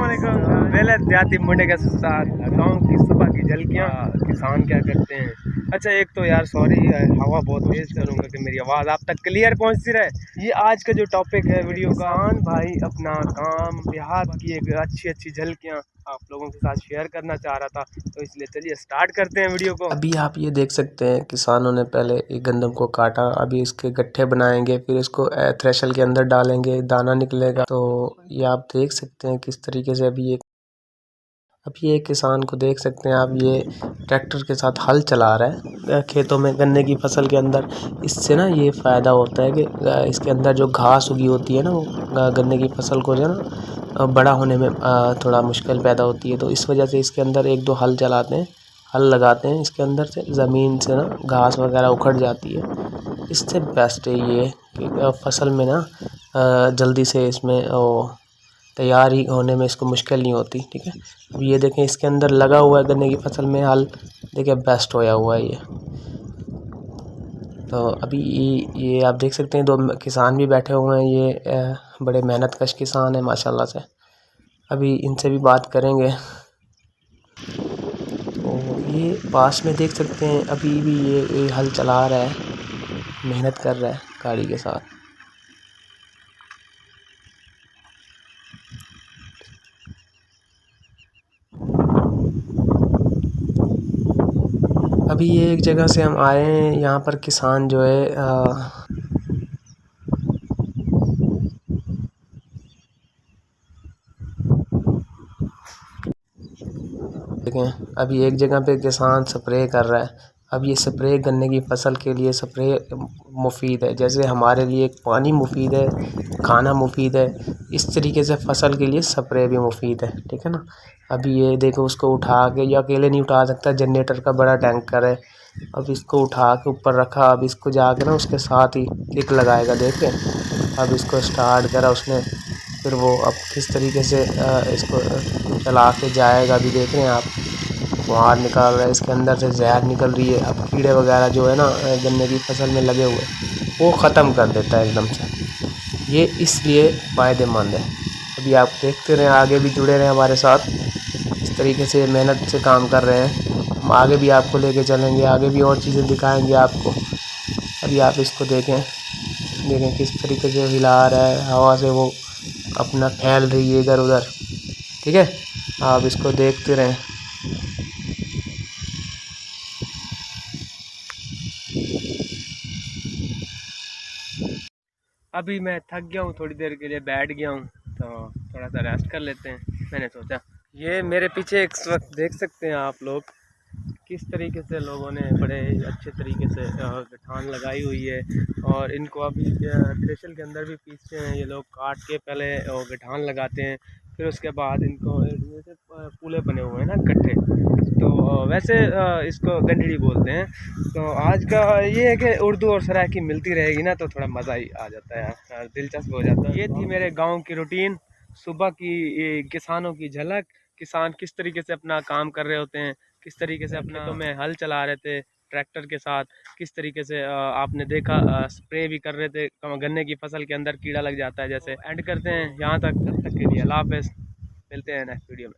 वालेकुम मेरे देहाती मुंडे के साथ गाँव की सुबह की झलकियाँ किसान क्या करते हैं? अच्छा एक तो यार सॉरी हवा बहुत तेज़ करूँगा कि मेरी आवाज़ आप तक क्लियर पहुँचती रहे ये आज का जो टॉपिक है वीडियो का आन भाई अपना काम देहात की एक अच्छी अच्छी झलकियाँ आप लोगों के साथ शेयर करना चाह रहा था तो इसलिए चलिए स्टार्ट करते हैं वीडियो को। अभी आप ये देख सकते हैं किसानों ने पहले एक गंदम को काटा अभी इसके गट्ठे बनाएँगे फिर इसको थ्रेशल के अंदर डालेंगे दाना निकलेगा। तो ये आप देख सकते हैं किस तरीके से अभी ये अभी ये किसान को देख सकते हैं आप, ये ट्रैक्टर के साथ हल चला रहा है। खेतों में, गन्ने की फ़सल के अंदर। इससे ना ये फ़ायदा होता है कि इसके अंदर जो घास उगी होती है ना वो गन्ने की फ़सल को जो है ना बड़ा होने में थोड़ा मुश्किल पैदा होती है। तो इस वजह से इसके अंदर एक दो हल चलाते हैं, हल लगाते हैं। इसके अंदर से ज़मीन से ना घास वगैरह उखड़ जाती है। इससे बेस्ट है ये कि फ़सल में ना जल्दी से इसमें तैयार ही होने में इसको मुश्किल नहीं होती ठीक है? अब ये देखें इसके अंदर लगा हुआ है गन्ने की फ़सल में हल देखिए बेस्ट होया हुआ है ये। तो अभी ये आप देख सकते हैं दो किसान भी बैठे हुए हैं ये बड़े मेहनत कश किसान हैं माशाल्लाह से। अभी इनसे भी बात करेंगे। तो ये पास में देख सकते हैं अभी भी ये, ये हल चला रहा है मेहनत कर रहा है गाड़ी के साथ। अभी ये एक जगह से हम आए हैं यहाँ पर किसान जो है आ, देखें अभी एक जगह पे किसान स्प्रे कर रहा है। अब ये स्प्रे गन्ने की फ़सल के लिए स्प्रे मुफीद है। जैसे हमारे लिए पानी मुफीद है, खाना मुफीद है, इस तरीके से फ़सल के लिए स्प्रे भी मुफीद है, ठीक है ना? अभी ये देखो, उसको उठा के, ये अकेले नहीं उठा सकता, जनरेटर का बड़ा टैंकर है। अब इसको उठा के ऊपर रखा, अब इसको जाके ना उसके साथ ही किक लगाएगा, देखें। अब इसको स्टार्ट करा उसने, फिर वो अब किस तरीके से इसको चला के जाएगा, अभी देख रहे हैं आप। बाहर निकाल रहा है, इसके अंदर से जहर निकल रही है। अब कीड़े वगैरह जो है ना, गन्ने की फ़सल में लगे हुए वो ख़त्म कर देता है एकदम से। ये इसलिए फ़ायदेमंद है। अभी आप देखते रहें, आगे भी जुड़े रहें हमारे साथ। इस तरीके से मेहनत से काम कर रहे हैं। हम आगे भी आपको लेके चलेंगे, आगे भी और चीज़ें दिखाएँगे आपको। अभी आप इसको देखें देखें किस तरीके से हिला रहा है, हवा से वो अपना फैल रही है इधर उधर ठीक है? आप इसको देखते रहें। अभी मैं थक गया हूँ, थोड़ी देर के लिए बैठ गया हूँ तो थोड़ा सा रेस्ट कर लेते हैं, मैंने सोचा। ये मेरे पीछे एक वक्त देख सकते हैं आप लोग, किस तरीके से लोगों ने बड़े अच्छे तरीके से गठान लगाई हुई है, और इनको अभी थ्रेशल के अंदर भी पीसते हैं, ये लोग काट के पहले गठान लगाते हैं फिर उसके बाद इनको जैसे पूले बने हुए हैं ना कट्ठे तो वैसे इसको गंडड़ी बोलते हैं। तो आज का ये है कि उर्दू और सराकी मिलती रहेगी ना तो थोड़ा मज़ा ही आ जाता है दिलचस्प हो जाता है। ये थी मेरे गाँव की रूटीन। सुबह की किसानों की झलक। किसान किस तरीके से अपना काम कर रहे होते हैं किस तरीके से अपने तो में हल चला रहे थे ट्रैक्टर के साथ किस तरीके से आपने देखा स्प्रे भी कर रहे थे गन्ने की फ़सल के अंदर कीड़ा लग जाता है जैसे। एंड करते हैं यहाँ तक तब तक के लिए। अल्लाह हाफ़ मिलते हैं नेक्स्ट वीडियो में।